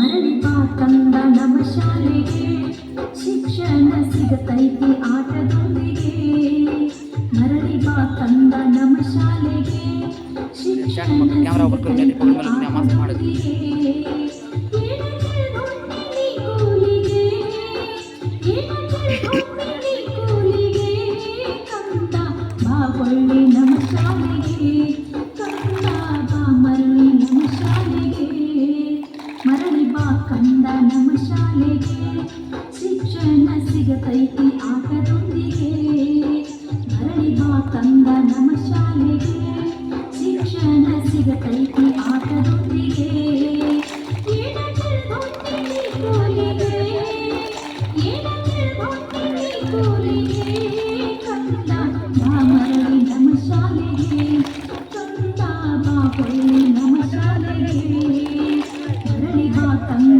ಮರಳಿಪಾ ಕಂದ ನಮ್ಮ ಶಾಲೆಗೆ ಶಿಕ್ಷಣ ಸಿಗತೈತಿ ಆಟದೊಂದಿಗೆ. ಮರಳಿಪಾ ತಂದ ನಮ್ಮ ಶಾಲೆಗೆ ಶಿಕ್ಷಣ ಸಿಗತೈತಿ ಆಟದೊಂದಿಗೆ. ನಮ್ಮ ಶಾಲೆಗೆ ಶಾಲೆಗೆ ಶಿಕ್ಷಣ ಸಿಗತೈತಿ ಆಟದೊಂದಿಗೆ ಮರಳಿ ಬಾ ತಂದ ನಮ್ಮ ಶಾಲೆಗೆ ಶಿಕ್ಷಣ ಸಿಗತೈತಿ ಆಟದೊಂದಿಗೆ ನಮ್ಮ ಶಾಲೆಗೆ ಮರಳಿ ಬಾ ತಂದ